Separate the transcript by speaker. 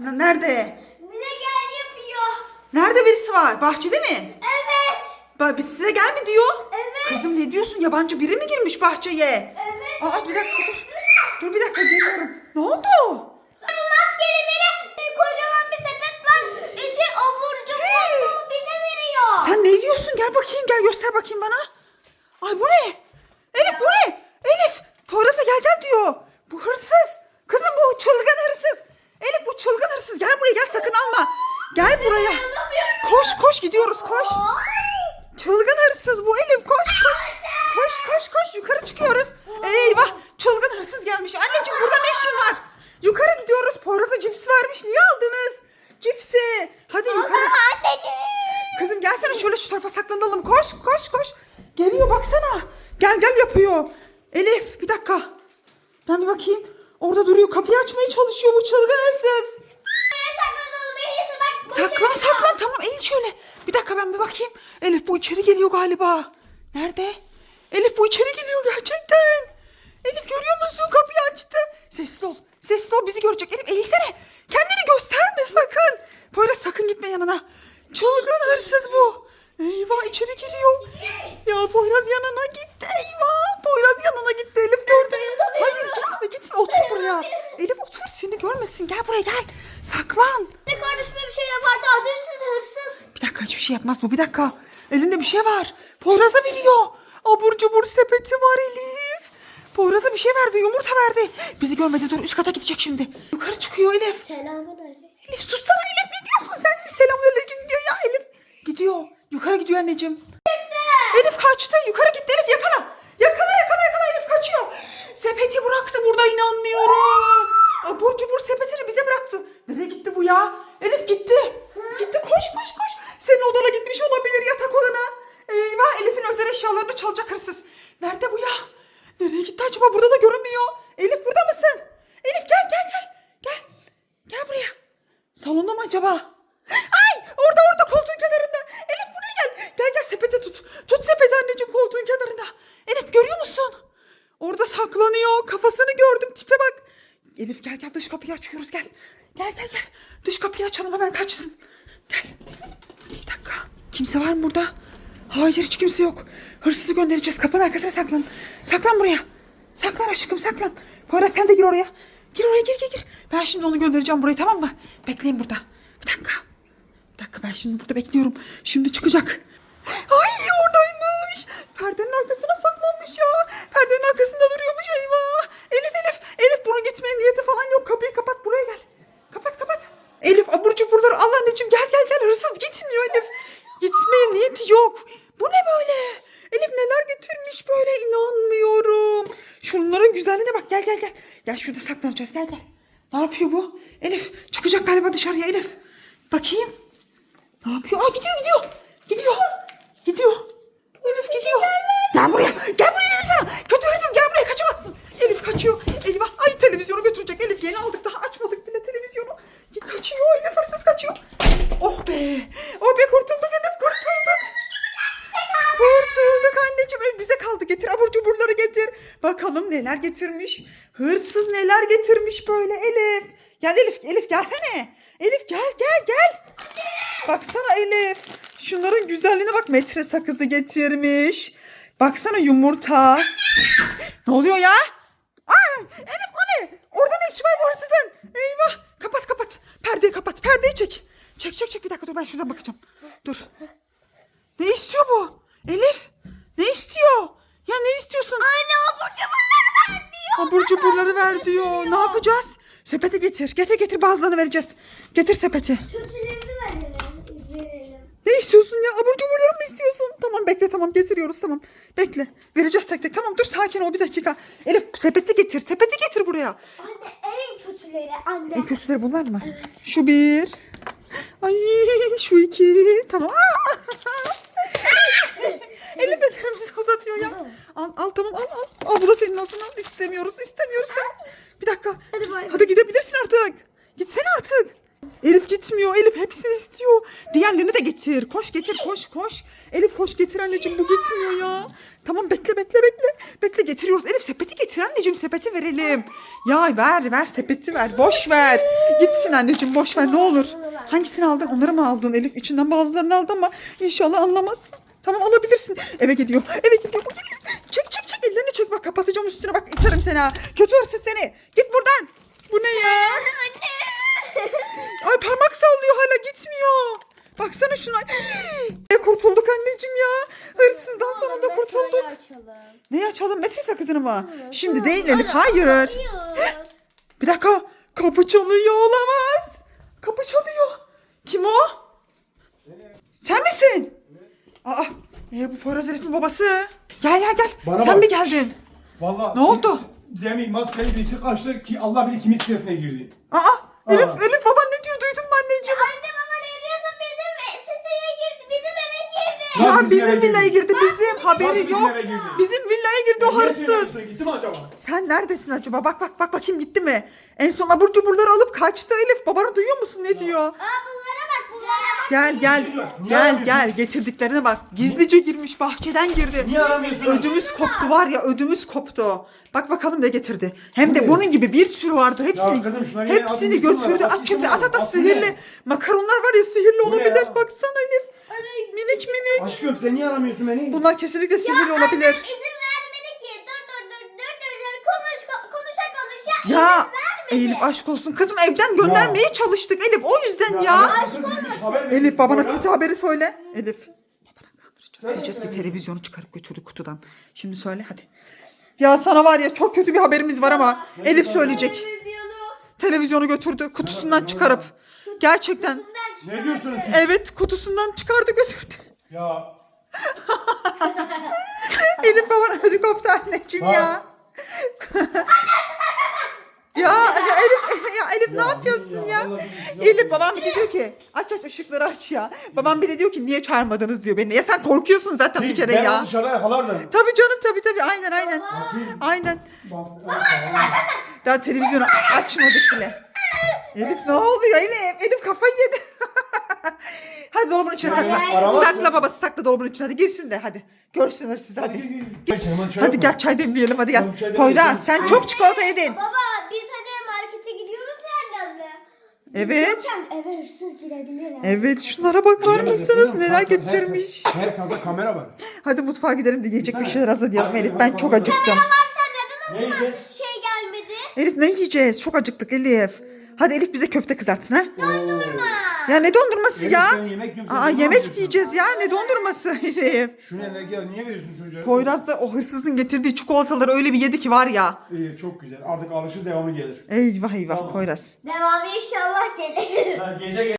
Speaker 1: N- Nerede?
Speaker 2: Bize gel yapıyor.
Speaker 1: Nerede birisi var? Bahçede mi?
Speaker 2: Evet.
Speaker 1: Ba biz size gel mi diyor?
Speaker 2: Evet.
Speaker 1: Kızım ne diyorsun? Yabancı biri mi girmiş bahçeye?
Speaker 2: Evet.
Speaker 1: Aa bir dakika dur. Dur bir dakika geliyorum. Ne oldu?
Speaker 2: Bu maskeli biri e, kocaman bir sepet var. İçi abur cubur dolu bize veriyor.
Speaker 1: Sen ne diyorsun? Gel bakayım gel göster bakayım bana. Ay bu ne? Elif bu ne? Elif Poyraz'a gel gel diyor. Bu hırsız. Kızım bu çılgın hırsız. Elif bu çılgın hırsız. Gel buraya gel sakın alma. Gel buraya. Koş koş gidiyoruz koş. Çılgın hırsız bu Elif koş koş. Koş koş koş yukarı çıkıyoruz. Eyvah çılgın hırsız gelmiş. Anneciğim burada ne işin var? Yukarı gidiyoruz. Poyraz'a cips vermiş. Niye aldınız? Cipsi. Hadi yukarı.
Speaker 2: Anneciğim.
Speaker 1: Kızım gelsene şöyle şu tarafa saklanalım. Koş koş koş. Geliyor baksana. Gel gel yapıyor. Elif bir dakika. Ben bir bakayım. Orada duruyor. Kapıyı açmaya çalışıyor bu çılgın hırsız.
Speaker 2: Buraya saklanalım. Elisa bak. bu
Speaker 1: Saklan
Speaker 2: içeri
Speaker 1: saklan tamam eğil şöyle. Bir dakika ben bir bakayım. Elif bu içeri geliyor galiba. Nerede? Elif bu içeri geliyor gerçekten. Elif görüyor musun kapıyı açtı. Sessiz ol. Sessiz ol bizi görecek. Elif eğilsene. Kendini gösterme sakın. Poyraz sakın gitme yanına. Çılgın hırsız bu. Eyvah içeri giriyor. Ya Poyraz yanına gitti. Eyvah. Poyraz yanına gitti. Elif gördü. Hayır gitme gitme otur buraya. Elif otur seni görmesin. Gel buraya gel. Saklan.
Speaker 2: Ne kardeşime bir şey yaparsa adı üstünde hırsız.
Speaker 1: Bir dakika hiçbir şey yapmaz bu bir dakika. Elinde bir şey var. Poyraz'a veriyor. Abur cubur sepeti var Elif. Poyraz'a bir şey verdi yumurta verdi. Bizi görmedi dur üst kata gidecek şimdi. Yukarı çıkıyor Elif.
Speaker 2: Selamun aleyküm.
Speaker 1: Elif sussana Elif ne diyorsun sen? Selamünaleyküm diyor ya Elif. Gidiyor. Yukarı gidiyor anneciğim. Elif kaçtı. Yukarı gitti Elif yakala. Yakala yakala yakala Elif kaçıyor. Sepeti bıraktı burada inanmıyorum. Abur cubur sepetini bize bıraktı. Nereye gitti bu ya? Elif gitti. Gitti koş koş koş. Senin odana gitmiş olabilir yatak odana. Eyvah Elif'in özel eşyalarını çalacak hırsız. Nerede bu ya? Nereye gitti acaba? Burada da görünmüyor. Elif burada mısın? Elif gel gel gel. Gel. Gel buraya. Salonda mı acaba? Ay orada orada koltuğun kenarında. Elif buraya gel. Gel gel sepeti tut. Tut sepeti anneciğim koltuğun kenarında. Elif görüyor musun? Orada saklanıyor. Kafasını gördüm. Tipe bak. Elif gel gel dış kapıyı açıyoruz gel. Gel gel gel. Dış kapıyı açalım hemen kaçsın. Gel. Bir dakika. Kimse var mı burada? Hayır hiç kimse yok. Hırsızı göndereceğiz. Kapının arkasına saklan. Saklan buraya. Saklan aşkım saklan. Poyraz sen de gir oraya. Gir oraya gir gir gir. Ben şimdi onu göndereceğim buraya tamam mı? Bekleyin burada. Bir dakika. Bir dakika ben şimdi burada bekliyorum. Şimdi çıkacak. Ay oradaymış. Perdenin arkasına saklanmış ya. Perdenin arkasında duruyormuş eyvah. Elif bunun gitmeye niyeti falan yok. Kapıyı kapat buraya gel. Kapat kapat. Elif abur cuburları al anneciğim gel gel gel. Hırsız gitmiyor Elif. Gitmeye niyeti yok. Bu ne böyle? Elif neler getirmiş böyle inanmıyorum. Şunların güzelliğine bak gel gel gel. Gel şurada saklanacağız gel gel. Ne yapıyor bu? Elif çıkacak galiba dışarıya Elif. Bakayım. Ne yapıyor? Aa gidiyor gidiyor. Gidiyor. Gidiyor. Elif gidiyor. Gel buraya. Gel buraya dedim sana. Kötü hırsız gel buraya kaçamazsın. Elif kaçıyor. Eyvah. Ay televizyonu götürecek. Elif yeni aldık daha açmadık bile televizyonu. Kaçıyor. Elif hırsız kaçıyor. Oh be. Oh be kurtulduk Elif kurtulduk. Kurtulduk anneciğim. Bize kaldı. Getir abur cuburları getir. Bakalım neler getirmiş. Hırsız neler getirmiş böyle Elif. Gel Elif. Elif gelsene. Elif gel gel gel. Baksana Elif. Şunların güzelliğine bak. Metre sakızı getirmiş. Baksana yumurta. Ne oluyor ya? Aa, Elif o ne? Orada ne işi var bu hırsızın? Eyvah. Kapat kapat. Perdeyi kapat. Perdeyi çek. Çek çek çek. Bir dakika dur ben şuradan bakacağım. Dur. Ne istiyor bu? Elif. Ne istiyor? Ya ne istiyorsun?
Speaker 2: Anne ver diyor.
Speaker 1: Abur cuburları ver diyor. Ne yapacağız? Sepeti getir. Getir getir bazılarını vereceğiz. Getir sepeti.
Speaker 2: Kötülerini verelim. Verelim.
Speaker 1: Ne istiyorsun ya? Abur cuburları mı istiyorsun? Tamam bekle tamam getiriyoruz tamam. Bekle. Vereceğiz tek tek. Tamam dur sakin ol bir dakika. Elif sepeti getir. Sepeti getir buraya.
Speaker 2: Anne en kötüleri anne.
Speaker 1: En kötüleri bunlar mı? Şu bir. Ay şu iki. Tamam. Elif ellerimizi uzatıyor ya. Al al tamam al al. Al bu da senin olsun al. İstemiyoruz istemiyoruz seni. Bir dakika.
Speaker 2: Hadi bay bay.
Speaker 1: Hadi gidebilirsin artık. Gitsene artık. Elif gitmiyor. Elif hepsini istiyor. Diğer diğerlerini de getir. Koş getir koş koş. Elif koş getir anneciğim bu gitmiyor ya. Tamam bekle bekle bekle. Bekle getiriyoruz. Elif sepeti getir anneciğim sepeti verelim. Ya ver ver sepeti ver. Boş ver. Gitsin anneciğim boş ver ne olur. Hangisini aldın? Onları mı aldın Elif? İçinden bazılarını aldın ama inşallah anlamazsın. Tamam alabilirsin. Eve geliyor. Eve gidiyor. Bu geliyor. Çek çek çek ellerini çek bak kapatacağım üstüne bak iterim seni ha. Kötü hırsız seni. Git buradan. Bu ne ya? Ay parmak sallıyor hala gitmiyor. Baksana şuna. Ne kurtulduk anneciğim ya. Hırsızdan sonunda kurtulduk. Ne açalım? Metre sakızını mı? Şimdi değil Elif. Hayır.
Speaker 2: Hayır.
Speaker 1: Bir dakika. Kapı çalıyor olamaz. Kapı çalıyor. Kim o? Sen misin? Aa, e, bu Poyraz Elif'in babası. Gel gel gel.
Speaker 3: Bana
Speaker 1: Sen
Speaker 3: bak.
Speaker 1: mi geldin?
Speaker 3: Vallahi
Speaker 1: Ne oldu?
Speaker 3: Demin maskeli birisi kaçtı ki Allah bilir kimin sitesine girdi.
Speaker 1: Aa, Elif,
Speaker 3: Aa.
Speaker 1: Elif baban ne diyor duydun mu anneciğim?
Speaker 2: Anne baba ne diyorsun bizim siteye girdi bizim eve girdi.
Speaker 1: Ya bizim villaya girdi bizim haberi
Speaker 3: bizim
Speaker 1: yok.
Speaker 3: eve girdi?
Speaker 1: Bizim villaya girdi o hırsız.
Speaker 3: Gitti mi acaba?
Speaker 1: Sen neredesin acaba? Bak bak bak bakayım gitti mi? En son abur cuburları alıp kaçtı Elif. Babanı duyuyor musun ne diyor?
Speaker 2: Aa bunlara bak bunlara bak.
Speaker 1: Gel gel gel gel getirdiklerine bak. Gizlice girmiş bahçeden girdi.
Speaker 3: Niye aramıyorsun?
Speaker 1: Ödümüz koptu var ya ödümüz koptu. Bak bakalım ne getirdi. Hem de bunun gibi bir sürü vardı. Hepsini
Speaker 3: Ya kızım şunları yine
Speaker 1: hepsini
Speaker 3: atmışsın
Speaker 1: götürdü. At
Speaker 3: atmışsın
Speaker 1: at at
Speaker 3: var.
Speaker 1: at sihirli. Makaronlar var ya sihirli
Speaker 3: ne
Speaker 1: olabilir.
Speaker 3: ya?
Speaker 1: Baksana Elif. Minik minik.
Speaker 3: Aşkım sen niye aramıyorsun beni?
Speaker 1: Bunlar kesinlikle sihirli olabilir.
Speaker 2: izin vermedi ki. Dur dur dur dur dur dur konuş ko- konuşa konuşa.
Speaker 1: Ya
Speaker 2: izin vermedi.
Speaker 1: Elif aşk olsun. Kızım evden göndermeye çalıştık Elif. O yüzden ya. Elif babana kötü haberi söyle. Elif. Babana kandıracağız. Diyeceğiz ki televizyonu çıkarıp götürdü kutudan. Şimdi söyle hadi. Ya sana var ya çok kötü bir haberimiz var ama Elif söyleyecek.
Speaker 2: Televizyonu.
Speaker 1: Televizyonu götürdü kutusundan çıkarıp. Gerçekten.
Speaker 3: Ne diyorsunuz siz?
Speaker 1: Evet kutusundan çıkardı götürdü.
Speaker 3: Ya
Speaker 1: Elif babana anneciğim ya. ya Elif ya ne
Speaker 3: Ya,
Speaker 1: yapıyorsun
Speaker 3: ya,
Speaker 1: ya? Elif babam bir de diyor ki aç aç ışıkları aç ya. Babam bir de diyor ki niye çağırmadınız diyor beni. Ya sen korkuyorsun zaten bir kere
Speaker 3: ben
Speaker 1: ya.
Speaker 3: onu dışarıda yakalardım.
Speaker 1: Tabii canım tabii tabii aynen aynen. Aynen. Daha televizyonu açmadık bile. Elif ne oluyor Elif? Elif kafayı yedi. hadi dolabın içine sakla.
Speaker 3: aramazsın.
Speaker 1: Sakla babası sakla dolabın içine hadi girsin de hadi. Görsünler sizi hadi.
Speaker 3: Hadi
Speaker 1: Hadi gel çay demleyelim hadi gel.
Speaker 3: Tamam, çay
Speaker 1: Poyraz sen çok çikolata yedin.
Speaker 2: Baba biz hani markete gidiyoruz ya annemle.
Speaker 1: Evet.
Speaker 2: Hocam eve hırsız girebilir. ha.
Speaker 1: Evet şunlara bakar mısınız neler getirmiş.
Speaker 3: Her tarafta kamera var.
Speaker 1: Hadi mutfağa gidelim de yiyecek bir şeyler hazırlayalım Elif ben çok acıktım.
Speaker 2: Varsa neden o
Speaker 3: Ne yiyeceğiz?
Speaker 2: şey gelmedi?
Speaker 1: Elif ne yiyeceğiz? Çok acıktık Elif. Hadi Elif bize köfte kızartsın ha.
Speaker 2: Dondurma.
Speaker 1: Ya ne dondurması
Speaker 3: Elif,
Speaker 1: ya?
Speaker 3: sen yemek yiyorsun,
Speaker 1: Aa yemek yiyeceğiz ya. Ne dondurması Elif?
Speaker 3: Şunu ne gel niye veriyorsun çocuğa?
Speaker 1: Poyraz da o hırsızın getirdiği çikolataları öyle bir yedi ki var ya.
Speaker 3: İyi çok güzel. Artık alışır devamı gelir.
Speaker 1: Eyvah eyvah
Speaker 3: Tamam.
Speaker 1: Poyraz.
Speaker 2: Devamı inşallah gelir.
Speaker 3: Ha, gece